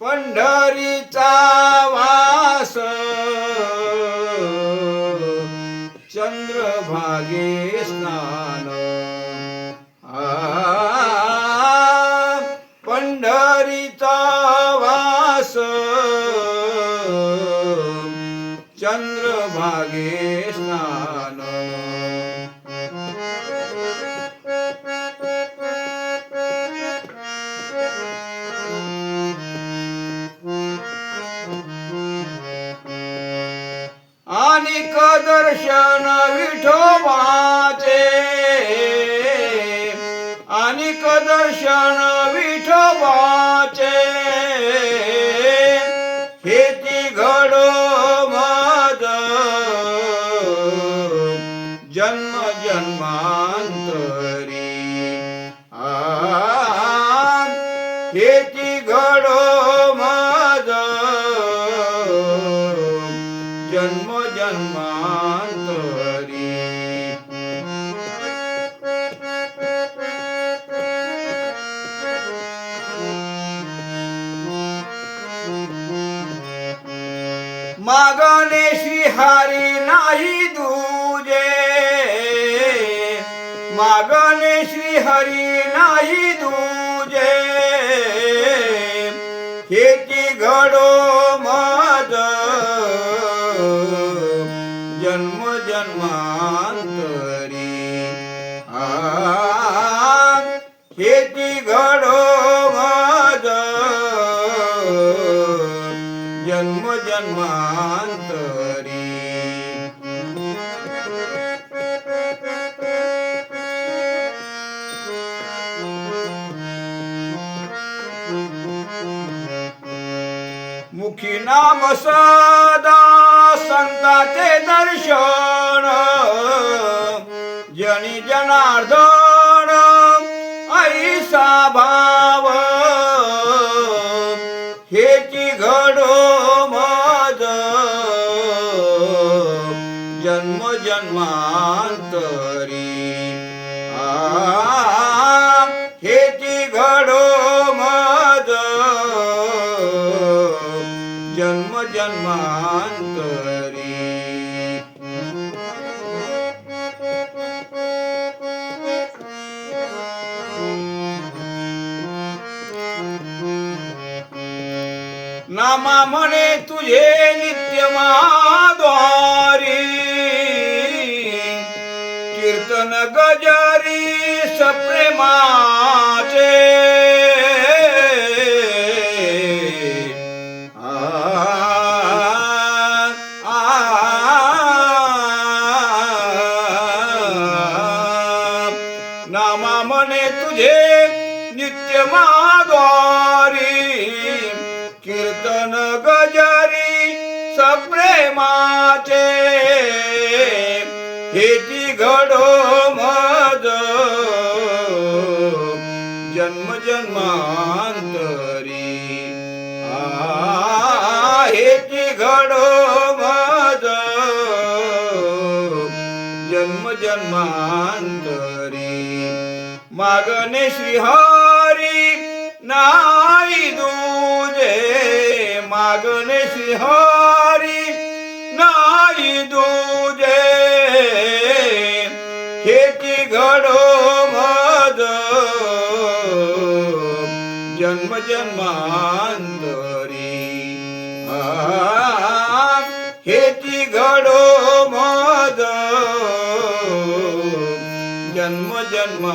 पंढरीचा वास. चंद्रभागे स्नान. पंढरीचा वास. चंद्रभागे स्नान. માલિક દર્શન વિઠોબાચે આનિક દર્શન વિઠોબાચે ખેતી ઘડો મદ. જન્મ જન્માંતરી મગને શ્રી હરિ નાહી દૂજે. મગને શ્રી હરિ નાહી દૂજે. ખેતી ઘડો મદ જન્મ જન્મા मुखी नाम सदा संताचे दर्शन. जनी जनार्दन ऐसा भाव. हेची घडो मज. जन्म जन्मांतरी. आ जन्म जन्मांतरी नामा म्हणे तुझे नित्य माद्वारी कीर्तन गजारी सप्रेमाचे નામા મને તુજે નિત્ય માધોરી કીર્તન ગજારી સપ્રેમાચે. હેતી ઘડો મદ જન્મ જન્માંતરી. આ હેતી ઘડો મદ જન્મ જન્મા મગન શ્રી હરી નાઈ દૂજે, મગન શ્રી હરી નાઈ દૂજે. ખેતી ઘડો મદ જન્મ જન્માંતરી. આ જન્મ